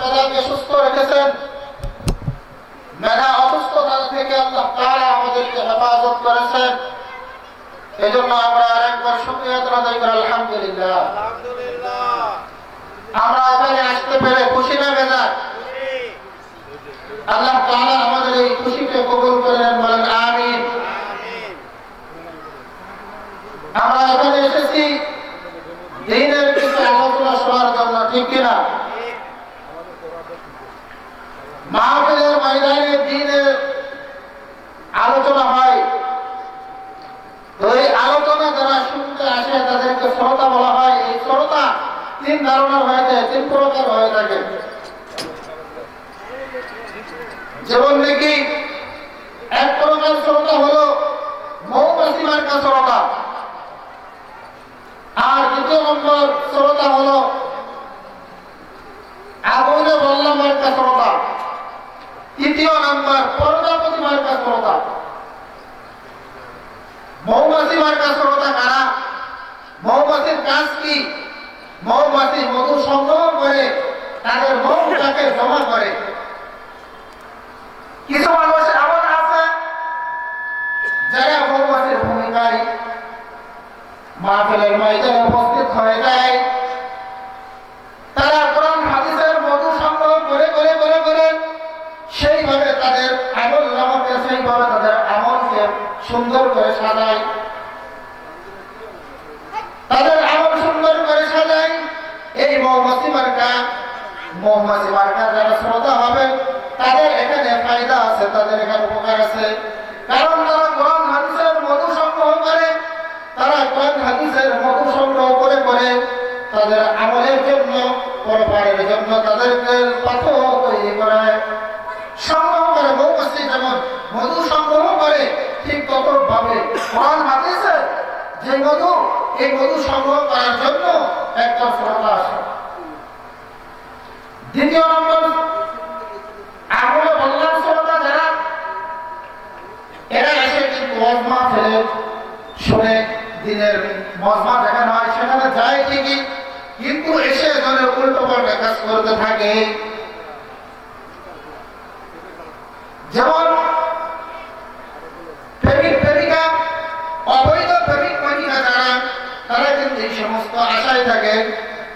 মেধাকে সুস্থ রেখেছেন। মেধা অসুস্থতা থেকে আল্লাহ তাআলা আমাদেরকে হেফাজত করেছেন। এই জন্য আমরা আরেকবার শুক্রিয়া আদায় করি আলহামদুলিল্লাহ। আমরা এখানে আসতে পেরে খুশি না খুশি আল্লাহ তাআলা আমাদের এই খুশিকে কবুল করেন বলেন আমিন আমিন। আমরা এখানে এসেছি। দিনের কিছু আলোচনা শোনার জন্য ঠিক কিনা? মাহফিলের ময়দানে দিনের আলোচনা হয়। এই আলোচনা যারা শুনতে আসে, তাদেরকে শ্রোতা বলা হয়। এই শ্রোতা তিন ধরনের হয়ে যায় তিন প্রকার হয়ে থাকে। যেমন নাকি এক প্রকার শ্রোতা হলো মৌমাছি মার্কা শ্রোতা। আর দ্বিতীয় নম্বর শ্রোতা হলো আগুনে বললাম মার্কা শ্রোতা। তৃতীয় নাম্বার, প্রজাপতি মার্কা শ্রোতা মৌমাছি মার্কা শ্রোতা কারা? মৌমাছির কাজ কি? মৌমাছি মধু সংগ্রহ করে, তাদের মৌটাকে জমা করে। কিছু মানুষ এমন আছে যারা মৌমাছির ভূমিকায় মাহফিলের ময়দানে উপস্থিত হয়ে যায় তারা কোরআন হাদিসের মধু সংগ্রহ করে করে করে করে সেইভাবে তাদের আমল নামাকে সেইভাবে তাদের আমলকে সুন্দর করে সাজায় তাদের আমল সুন্দর করে সাজায় এই মৌমাছি মার্কা মৌমাছি মার্কা যারা শ্রোতা হবে তাদের এখানে ফায়দা আছে তাদের এখানে উপকার আছে কারণ তারা কোরআন হাদিসের মধু সংগ্রহ করে তারা কোরআন হাদিসের মধু সংগ্রহ করে করে তাদের আমলের জন্য, পরপারের জন্য তাদেরকে পাথর তৈরি করায় সংগ্রহ করে যেমন মধু সংগ্রহ করে, ঠিক কোরআন, হাদিসে যে মধু, এই মধু সংগ্রহ করার জন্য একটা শ্রোতা দ্বিতীয় নম্বর বললাম শ্রোতা যারা, এরা এসে কিন্তু মজমা ফেলে, শুনে, দিনের মজমা দেখানো হয় সেখানে যায় ঠিকই। কিন্তু এসে এখানে উল্টো পাল্টা কাজ করতে থাকে। যেমন প্রেমিক প্রেমিকা অবৈধ প্রেমিক প্রেমিকা যারা, তারা কিন্তু এই সমস্ত আশায় থাকে,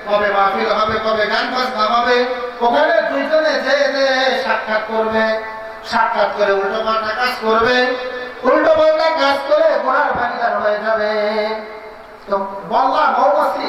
কবে মাহফিল হবে, কবে গান হবে, ওখানে দুইজনে যে যে সাক্ষাৎ করবে, সাক্ষাৎ করে উল্টো পাল্টা কাজ করবে। উল্টো পাল্টা কাজ করে হয়ে যাবে। তো মৌমাছি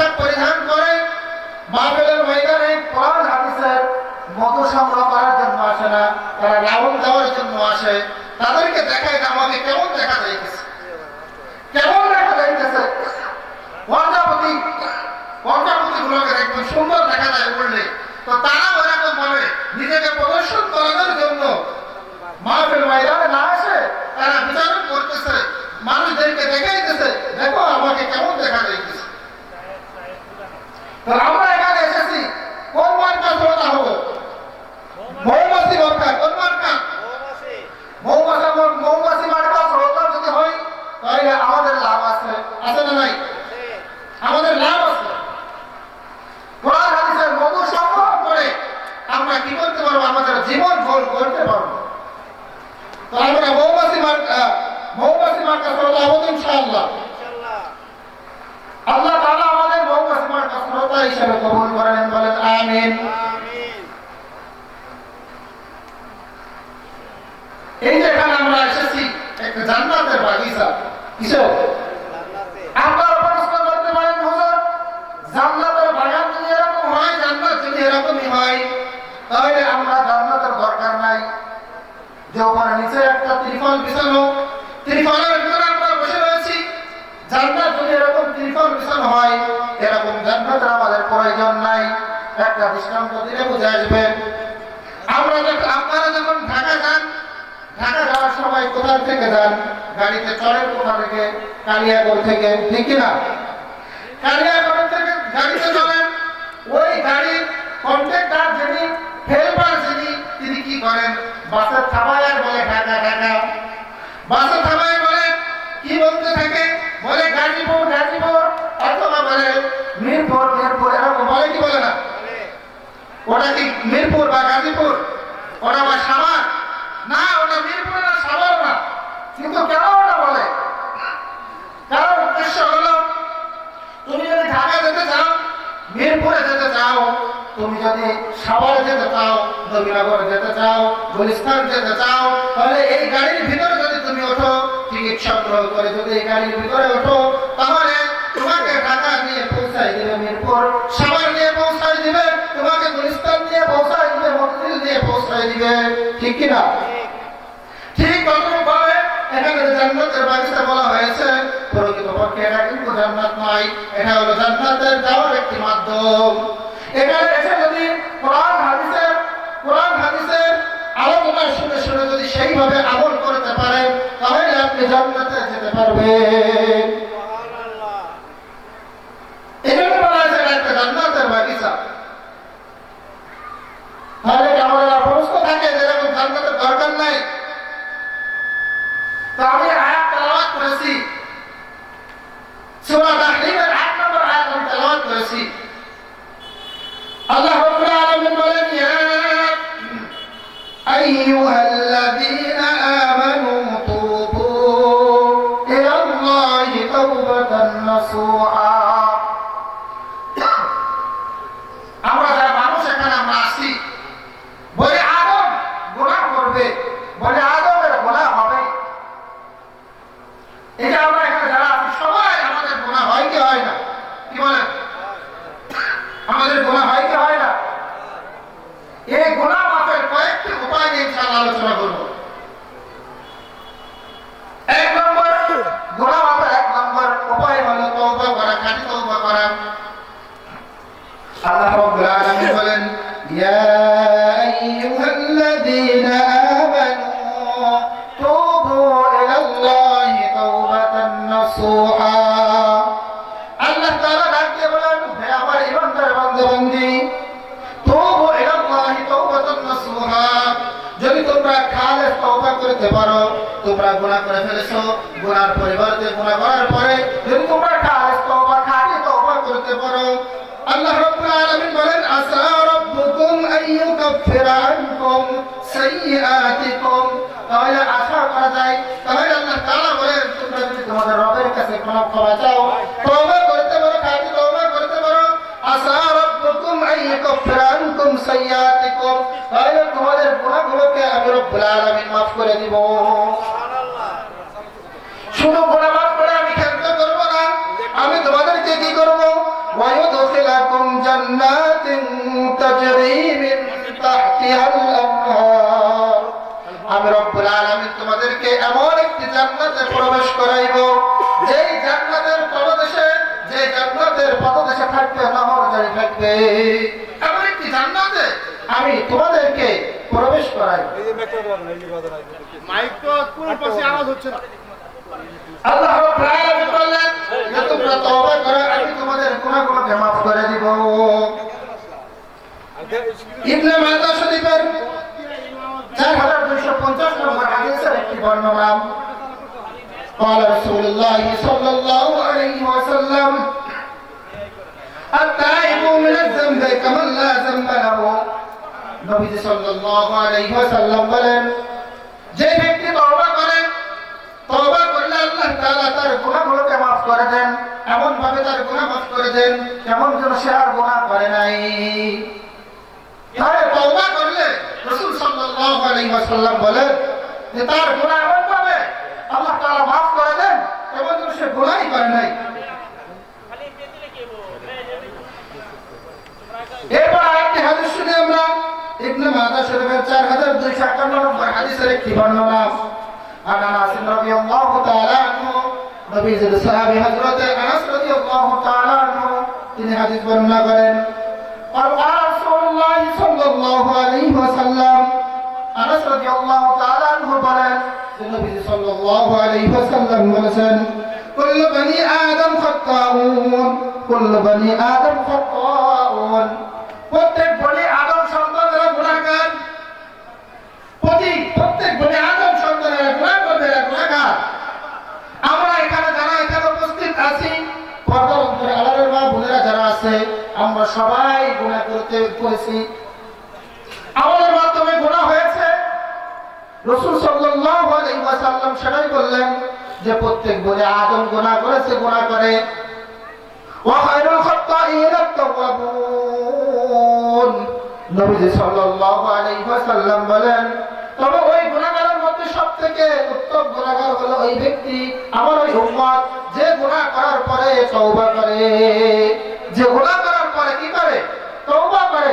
পোশাক পরিধান করে ময়দানে কোরআন, হাদিসের সংগ্রহ করার জন্য আসে না, তারা রাউন্ড দেওয়ার জন্য আসে। তাদেরকে দেখায় যে আমাকে কেমন দেখা যাইতেছে? কেমন দেখা যাইতেছে? গুলোকে একদম সুন্দর দেখা যায় বললে। তো তারা ওরকম ভাবে নিজেকে প্রদর্শন করানোর জন্য মাহফিল ময়দানে না আসে, তারা বিচারণ করতেছে, মানুষদেরকে দেখাইতেছে, দেখো আমাকে কেমন দেখা যাইতেছে। তো আমরা এখানে এসেছি কোন মার্কা শ্রোতা হব মৌমাছি মার্কা কোন মার্কা মৌমাছি মৌমাছি মৌমাছি মার্কা শ্রোতা যদি হয় তাহলে আমাদের লাভ আছে আছে না নাই ঠিক আমাদের লাভ আছে কোরআন হাদিসের মধু সংগ্রহ করে আমরা কি করতে পারব আমাদের জীবন ভোল করতে পারব তো আমরা মৌমাছি মার্কা মৌমাছি মার্কা শ্রোতা হব তো ইনশাআল্লাহ ইনশাআল্লাহ আল্লাহ তাআলা আমাদের মৌমাছি মার্কা শ্রোতা হিসেবে কবুল করেন বলেন আমিন। এই যে এখানে আমরা এসেছি একটা জান্নাতের বাগিচা। কিসের জান্নাতে আপনারা প্রশ্ন করতে পারেন হুজুর জান্নাতের বাগান যদি এরকম হয় জান্নাত যদি এরকমই হয় তাহলে আমরা জান্নাতের দরকার নাই যে ওখানে নিচে একটা ত্রিফল বিছানো ত্রিফলের ভিতরে আমরা বসে রয়েছি জান্নাত যদি এরকম ত্রিফল বিছানো হয় এরকম জান্নাতের আমাদের প্রয়োজন নাই একটা দৃষ্টান্ত দিলে বুঝে আসবেন আমরা যখন আপনারা যখন ঢাকা যান ঢাকা যাওয়ার সময় কোথা থেকে যান গাড়িতে চড়েন কোথা থেকে কালিয়াগড় থেকে ঠিক কি না কালিয়াগড় থেকে গাড়িতে চলেন ওই গাড়ির কন্ট্রাক্টর যিনি হেল্পার যিনি তিনি কি করেন? বাসের থামায় আর বলে ঢাকা ঢাকা বাসে থামায় বলে কি বলতে থাকে? বলে গাজীপুর গাজীপুর অথবা বলে মিরপুর মিরপুর। এরকম বলে কি বলে না? ওটা কি মিরপুর বা গাজীপুর? ওটা বা সাভার না ওটা মিরপুর না সাভার না কিন্তু কেন ওটা বলে কারণ উদ্দেশ্য হলো তুমি যদি ঢাকা যেতে চাও মিরপুরে যেতে চাও তুমি যদি সাভারে যেতে চাও, নবীনগরে যেতে চাও, গুলিস্তান যেতে চাও, তাহলে এই গাড়ির ভিতরে যদি তুমি ওঠো টিকিট সংগ্রহ করে যদি এই গাড়ির ভিতরে ওঠো, তাহলে তোমাকে ঢাকা নিয়ে পৌঁছাই দিবে মিরপুর, সাভার নিয়ে পৌঁছাই দিবে, তোমাকে গুলিস্তান নিয়ে পৌঁছাই দিবে মন্দির নিয়ে পৌঁছাই দিবে। ঠিক কিনা? ঠিক ততটুকু ভাবে এখানে জান্নাতের বাগিচা বলা হয়েছে, প্রকৃতপক্ষে এটা কিন্তু জান্নাত নয়, এটা হলো জান্নাতের যাওয়ার একটি মাধ্যম। এখানে এসে যদি কোরআন, হাদিসের কোরআন, হাদিসের আলোচনা শুনে শুনে যদি সেইভাবে আমল করতে পারেন, তাহলে আপনি জান্নাতে যেতে পারবেন। গুনাহ মাপের কয়েকটি উপায় নিয়ে আলোচনা করব। করে ফেলেছো, গুনার পরিবর্তে গুনাহ করার পরে যদি তোমরা খালেস তওবা খাঁটি, তওবা করতে পারো। আল্লাহ রাব্বুল আলামিন বলেন, আসা রাব্বুকুম আন ইউকাফিরা আনকুম সাইয়্যাতিকুম। তাহলে আশা করা যায়, তাহলে আল্লাহ তাআলা বলেন, তোমরা যদি তোমাদের রবের কাছে ক্ষমা ক্ষমা চাও, তওবা করতে পারো, খাঁটি তওবা করতে পারো। আসা রাব্বুকুম আন ইউকাফিরা আনকুম সাইয়্যাতিকুম। তাহলে তোমাদের গুনাহগুলোকে আমি রব্বুল আলামিন মাফ করে দিব। গুনাহ মাফ করে আমি ক্ষান্ত করব না। আমি তোমাদেরকে কি করব? ওয়ায়ুদখিলাকুম জান্নাতিন তাজরি মিন তাহতিহাল আনহার আমি রব্বুল আলামিন তোমাদেরকে এমন একটি জান্নাতে প্রবেশ করাইব, যেই জান্নাতের তলদেশে যে জান্নাতের পদদেশে থাকবে, নহর জারি থাকবে। এমন একটি জান্নাতে আমি তোমাদেরকে প্রবেশ করাই মাইক তো পুরো পাশে আওয়াজ হচ্ছে না। আল্লাহ রাব্বুল আলামিন বললেন যে তোমরা তওবা করো আমি তোমাদের গুনাহগুলোকে মাফ করে দিব ইবনে মাজাহ শরীফের 4250 নম্বর হাদিসের একটি বর্ণনা قال رسول الله صلى الله عليه وسلم التائب من الذنب كمن لا ذنب له নবীজি সাল্লাল্লাহু আলাইহি ওয়াসাল্লাম বলেন যে ব্যক্তি তওবা করে তওবা করলে আল্লাহ তাআলা তার গুনাহগুলোকে maaf করে দেন এমন ভাবে তার গুনাহ maaf করে দেন কেমন যেন সে আর গুনাহ করে নাই। তাহলে তওবা করলে রাসূল সাল্লাল্লাহু আলাইহি ওয়াসাল্লাম বলেন যে তার গুনাহ এমন ভাবে আল্লাহ তাআলা maaf করে দেন কেমন যেন সে গুনাহই করে নাই। এরপর আরেকটি হাদিস শুনি আমরা। ইবনে মাজাহ শরীফের 4251 নম্বর হাদিসের একটি বর্ণনা। আনাস রাদিয়াল্লাহু তাআলা আনহু নবীজির সাহাবী হযরত আনাস রাদিয়াল্লাহু তাআলা আনহু তিনি হাদিস বর্ণনা করেন, আর সাল্লাল্লাহু আলাইহি ওয়াসাল্লাম আনাস রাদিয়াল্লাহু তাআলা আনহু বলেন নবী সাল্লাল্লাহু আলাইহি ওয়াসাল্লাম বলেছেন, কুল্লু বনি আদম খাত্তাউন কুল্লু বনি আদম খাত্তাউন প্রত্যেক বনি আদম সন্তানেরা গুনাহগার। প্রতি প্রত্যেক বনি আমরা সবাই গুনাহ করতে করেছি আমাদের মাধ্যমে গুনাহ হয়েছে। রসুল ওয়াসাল্লাম সেটাই বললেন যে, প্রত্যেক বলে আদম গুনাহ করেছে, গুনাহ করে। তবে ওই মধ্যে উত্তম ওই ব্যক্তি, আমার ওই যে গুনাহ করার পরে তওবা করে, যে গুনাহ করার পরে কি করে তওবা করে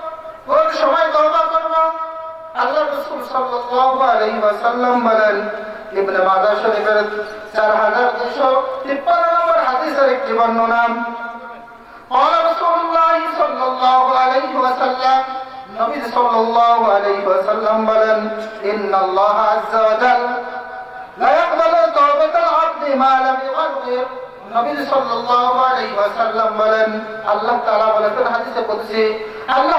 কোন সময় তওবা করব আল্লাহ রাসূল সাল্লাল্লাহু আলাইহি ওয়াসাল্লাম বলেন ইবনে মাজাহ শরীফের 4253 নম্বর হাদিসের একটি বর্ণনা قال رسول الله صلى الله عليه وسلم নবী সাল্লাল্লাহু আলাইহি ওয়াসাল্লাম বলেন ইন্না আল্লাহ আযজা ওয়া জাল লা ইয়াকবালু তাওবাতাল আবদি মা লাম ইউগারগির নবী সাল্লাল্লাহু আলাইহি ওয়াসাল্লাম বলেন আল্লাহ তাআলা বলেছেন হাদিসে কুদসি আল্লাহ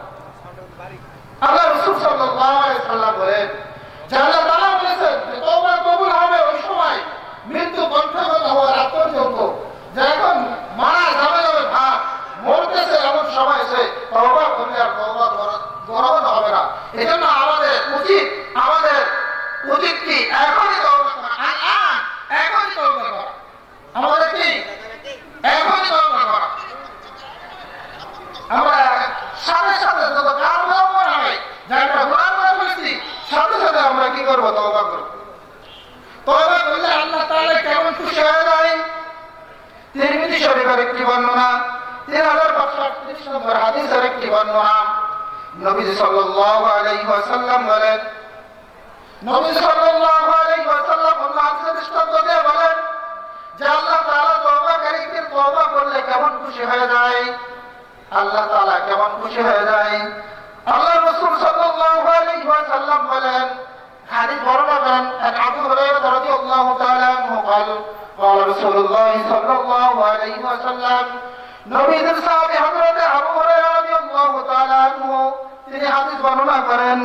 আল্লাহ রসুল সাল্লাল্লাহু আলাইহি সাল্লাম বলেন যে আল্লাহ তাআলা বলেছেন যে তওবা কবুল হবে ওই সময় মৃত্যু কণ্ঠগত হওয়ার আগ পর্যন্ত যে এখন মারা যাবে যাবে ভাব মরতেছে এমন সময় সে তওবা করলে আর তওবা গ্রহণ- গ্রহণ হবে না এজন্য আমাদের উচিত আমাদের উচিত কি এখনই তওবা করা আজ আজ এখনই তওবা করা আমাদের কি এখনই তওবা করা আমরা সাথে সাথে যত কাজ মনে হয় যে আমরা গুনাহ করে ফেলেছি সাথে সাথে আমরা কি করব তওবা করব তওবা করলে আল্লাহ তাআলা কেমন খুশি হয়ে যায় তিরমিজি শরীফের একটি বর্ণনা তিন হাজার পাঁচশো আটত্রিশ নম্বর হাদিসের একটি বর্ণনা নবীজি সাল্লাল্লাহু আলাইহি ওয়াসাল্লাম বলেন নবী সাল্লাল্লাহু আলাইহি ওয়াসাল্লাম অন্য হাদিসের দৃষ্টান্ত দিয়ে বলেন যে আল্লাহ তাআলা তওবাকারীদের তওবা করলে কেমন খুশি হয়ে যায় আল্লাহ তাআলা কেমন খুশি হয়ে যায় আল্লাহ রাসূল সাল্লাল্লাহু আলাইহি ওয়াসাল্লাম বলেন হাদিস বর্ণনা করেন আন আবু হুরায়রা রাদিয়াল্লাহু তাআলা আনহু قال قال رسول الله صلى الله عليه وسلم নবীদের সাহাবী হযরত আবু হুরায়রা রাদিয়াল্লাহু তাআলা আনহু তিনি হাদিস বর্ণনা করেন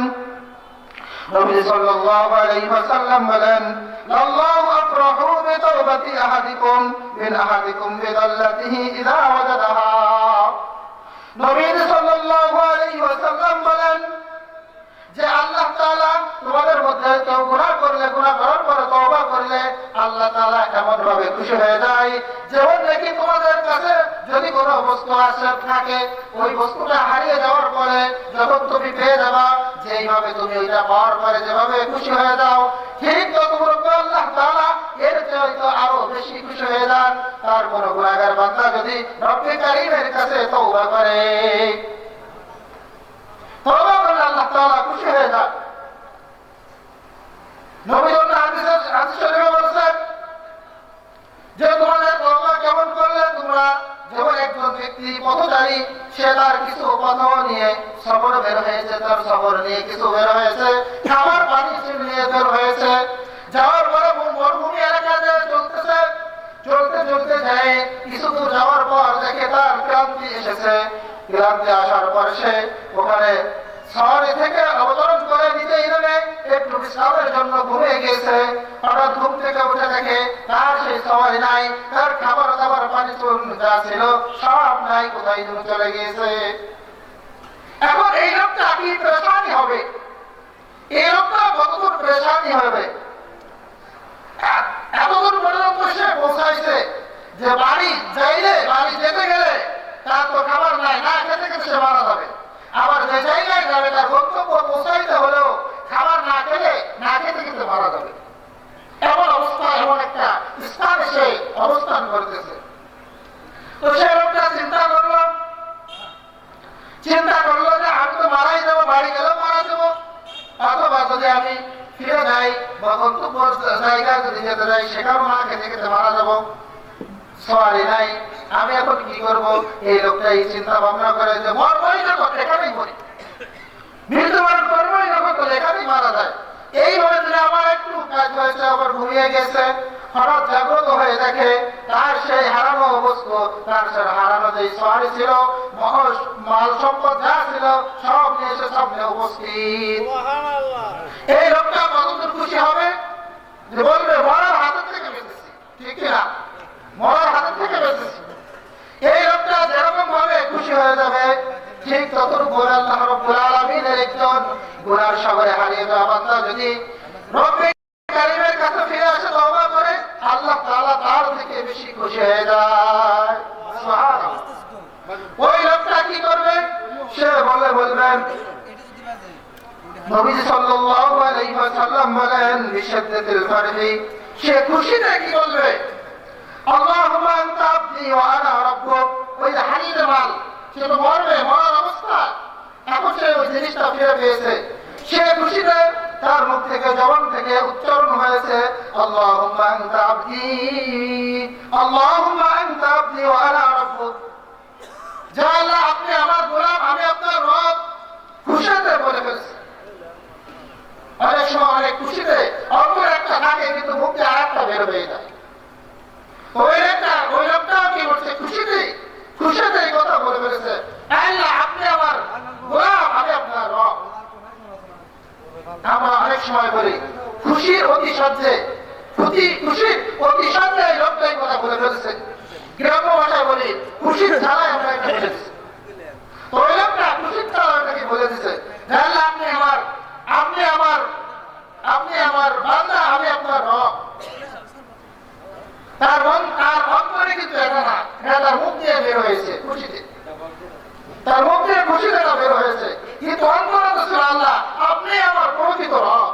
নবী সাল্লাল্লাহু আলাইহি ওয়াসাল্লাম বলেন, আল্লাহু আফরাহু বিতাওবাতি আহাদিকুম, মিন আহাদিকুম বিদাল্লাতিহি ইযা ওয়াজাদাহা। নবী সাল্লাল্লাহু আলাইহি ওয়াসাল্লাম বলেন, যে আল্লাহ তাআলা তোমাদের মধ্যে কেউ গুনাহ করলে, গুনাহ করার পরে তওবা করলে আল্লাহ তাআলা এমন ভাবে খুশি হয়ে যায় যেমন নাকি তোমাদের কাছে যদি কোনো বস্তু আসে থাকে, ওই বস্তুটা হারিয়ে যাওয়ার পরে যখন তুমি পেয়ে যাবা যেইভাবে তুমি ওইটা পাওয়ার পরে যেভাবে খুশি হয়ে যাও, ঠিক আল্লাহ এর আরও বেশি খুশি হয়ে যান। যদি করে আল্লাহ খুশি যে তোমাদের কেমন করলে তোমরা যেমন একজন ব্যক্তি পথচারী, সে তার কথাও নিয়ে সবর বের হয়েছে, তার সবর নিয়ে কিছু বের হয়েছে। খাবার পানি নিয়ে বের হয়েছে। যাওয়ার পরে মরুভূমি চলতেছে। চলতে চলতে যায় কিছু দূর যাওয়ার পর দেখে তার ক্লান্তি এসেছে। ক্লান্তি আসার পর সে ওখানে শহরে থেকে অবতরণ করে নিতে নেমে একটু বিশ্রামের জন্য ঘুমিয়ে গেছে হঠাৎ ঘুম থেকে উঠে দেখে তার সেই শহরে নাই, তার খাবার দাবার পানি যা ছিল সব নাই, কোথায় চলে গিয়েছে? এখন এই লোকটা কি প্রেশানি হবে। এই লোকটা কতদূর প্রেশানি হবে? এতদূর পর্যন্ত সে পৌঁছাইছে যে বাড়ি যাইলে, বাড়ি যেতে গেলে তার তো খাবার নাই, না খেতে খেতে সে মারা যাবে। আবার যে জায়গায় যাবে, তার গন্তব্য পৌঁছাইতে হলেও খাবার না খেলে, না খেতে খেতে মারা যাবে। এমন অবস্থা, এমন একটা স্থানে সে অবস্থান করতেছে। তো সে লোকটা চিন্তা করল চিন্তা করল যে আমি তো মারাই যাব বাড়ি গেলেও মারা যাব অথবা যদি আমি ফিরে যাই বা গন্তব্য জায়গা যদি যেতে যাই, সেখানেও না খেতে খেতে মারা যাব। সওয়ারি নাই, আমি এখন কি করব? এই লোকটা এই চিন্তা ভাবনা করে যে মরবই যখন এখানেই মরি। মৃত্যুবরণ করবই যখন তো এখানেই মারা যায়। এইভাবে যদি আমার একটু কাজ হয়েছে, আবার ঘুমিয়ে গেছে হঠাৎ জাগ্রত হয়ে দেখে তার সেই হারানো বস্তু তার সে হারানো যে সওয়ারি ছিল মহস মাল সম্পদ যা ছিল সব নিয়ে এসে সামনে উপস্থিত। এই লোকটা কতদূর খুশি হবে? যে বলবে মরার হাতের থেকে বেঁচেছি। ঠিক না? মরার হাতের থেকে বেঁচেছি। এই লোকটা যেরকম ভাবে খুশি হয়ে যাবে ঠিক ততটুকু আল্লাহ রব্বুল আলামিনের একজন গুনার সাগরে হারিয়ে যাওয়া বান্দা যদি রব্বে কারিমের কাছে ফিরে আসে তওবা করে আল্লাহ তাআলা তার থেকে বেশি খুশি হয়ে যায় সুবহানাল্লাহ ওই লোকটা কি করবে সে বলে বলবেন নবীজি সাল্লাল্লাহু আলাইহি ওয়াসাল্লাম বলেন বিশিদ্দাতিল ফারহি সে খুশিতে কি বলবে? যে আপনি আমার গোলাম আমি আপনার রব। খুশিতে বলে ফেলছি অনেক সময় অনেক খুশিতে অপর একটা থাকে কিন্তু মুখ দিয়ে আর একটা বের হয়ে যায় তো ওই একটা ওই লোকটাও কি করছে খুশিতে খুশিতে এই কথা বলে ফেলেছে আল্লাহ আপনি আমার গোলাম আমি আপনার রব আমরা অনেক সময় বলি খুশির অতি সাধ্যে খুশি খুশির অতি সাধ্যে এই লোকটা এই কথা বলে ফেলেছে গ্রাম্য ভাষায় বলি খুশির ঝালায় আমরা এটা বলেছি তো ওই লোকটা খুশির ঝালায় ওটাকে বলে দিছে যে আল্লাহ আপনি আমার আপনি আমার আপনি আমার বান্দা আমি আপনার রব তার মন তার অন্তরে কিন্তু এটা না এটা তার মুখ দিয়ে বের হয়েছে খুশিতে তার মুখ দিয়ে খুশিতে এটা বের হয়েছে কিন্তু অন্তরে তো ছিল আল্লাহ আপনি আমার প্রকৃত রব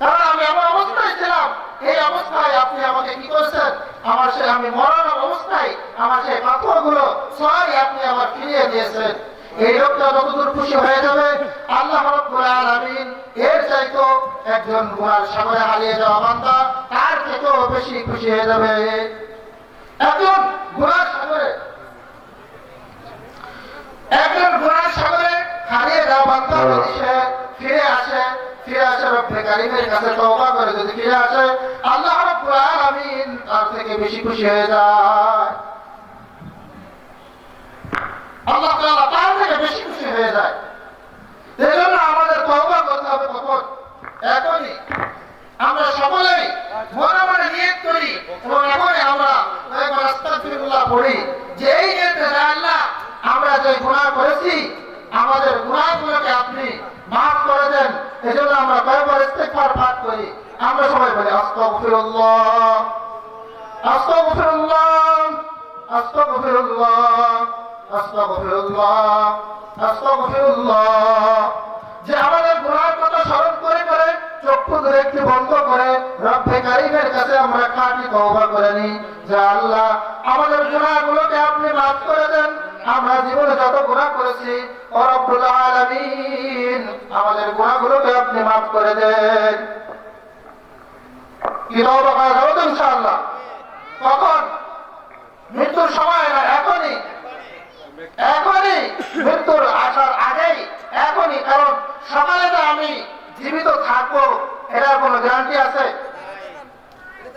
কারণ আমি এমন অবস্থায় ছিলাম এই অবস্থায় আপনি আমাকে কি করছেন আমার সে আমি মরণ অবস্থায় আমার সেই পাথরগুলো সবই আপনি আমার ফিরিয়ে দিয়েছেন এই লোকটা যতদূর খুশি হয়ে যাবে আল্লাহ রব্বুল আলামিন এর চাইতো একজন গুনার সাগরে হারিয়ে যাওয়া বান্দা তার থেকেও বেশি খুশি হয়ে যাবে। একজন গুনার সাগরে একজন গুনার সাগরে হারিয়ে যাওয়া বান্দা যদি সে ফিরে আসে ফিরে আসে রব্বে কারিমের কাছে তওবা করে যদি ফিরে আসে আল্লাহ রাব্বুল আলামিন তার থেকে বেশি খুশি হয়ে যায়। আল্লাহ তাআলা তার থেকে বেশি খুশি হয়ে যায়। এই জন্য আমাদের তওবা করতে হবে কখন? এখনই। আমরা সকলেই মনে মনে নিয়ত করি এবং এখনই আমরা একবার আস্তাগফিরুল্লাহ পড়ি যে এই নিয়তে আল্লাহ আমরা যে গুনাহ করেছি, আমাদের গুনাহগুলোকে আপনি মাফ করে দেন। এজন্য আমরা কয়েকবার ইস্তেগফার পাঠ করি। আমরা সবাই বলি, আস্তাগফিরুল্লাহ আস্তাগফিরুল্লাহ আস্তাগফিরুল্লাহ আস্তাগফিরুল্লাহ আস্তাগফিরুল্লাহ। তওবা করে নিই যে আল্লাহ আমাদের গুনাহগুলোকে আপনি মাফ করে দেন। আমরা জীবনে যত গুনাহ করেছি, ও রব্বুল আলামিন, আমাদের গুনাহগুলোকে আপনি মাফ করে দেন। কি তওবা করা যাবে ইনশাআল্লাহ? কখন? মৃত্যুর সময় না এখনই? এখনই মৃত্যুর আসার আগেই, এখনই। কারণ সকালে আমি জীবিত থাকব, এটার কোনো গ্যারান্টি আছে?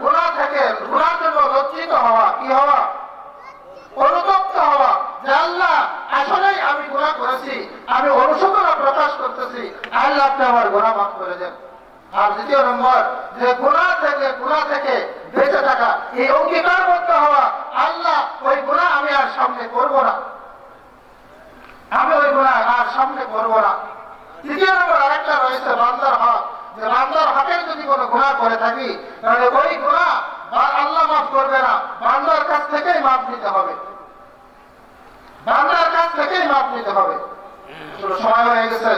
গুণা থেকে গুণার জন্য লজ্জিত হওয়া কি হওয়া? অনুতপ্ত হওয়া। আসলেই আমি গুণা করেছি, আমি অনুশোচনা প্রকাশ করতেছি, আল্লাহ আপনি আমার মাফ করে দেন। আর দ্বিতীয় নম্বর, যে গুণা থেকে গুণা থেকে বেঁচে থাকা, এই হওয়া, আল্লাহ, ওই গুণা আমি আর সামনে করব না। আমি ওই গুণা আর সামনে করব না। তৃতীয় নম্বর, আরেকটা রয়েছে বান্দার হক। যে বান্দার যদি কোনো গুণা করে থাকি, তাহলে ওই গুণা আল্লাহ মাফ করবে না। বান্দার কাছ থেকেই মাফ নিতে হবে। বান্দার কাছ থেকেই মাফ নিতে হবে। সময় হয়ে গেছে।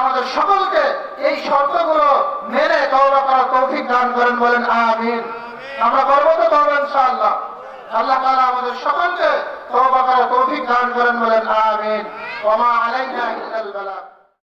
আমাদের সকলকে এই শর্তগুলো মেনে তওবা করার তৌফিক দান করেন, বলেন আমিন। আমরা করব তো তওবা ইনশাআল্লাহ। আল্লাহ তাআলা আমাদের সকলকে তওবা করার তৌফিক দান করেন, বলেন আমিন। ওয়া মা আলাইনা ইল্লাল বালাগ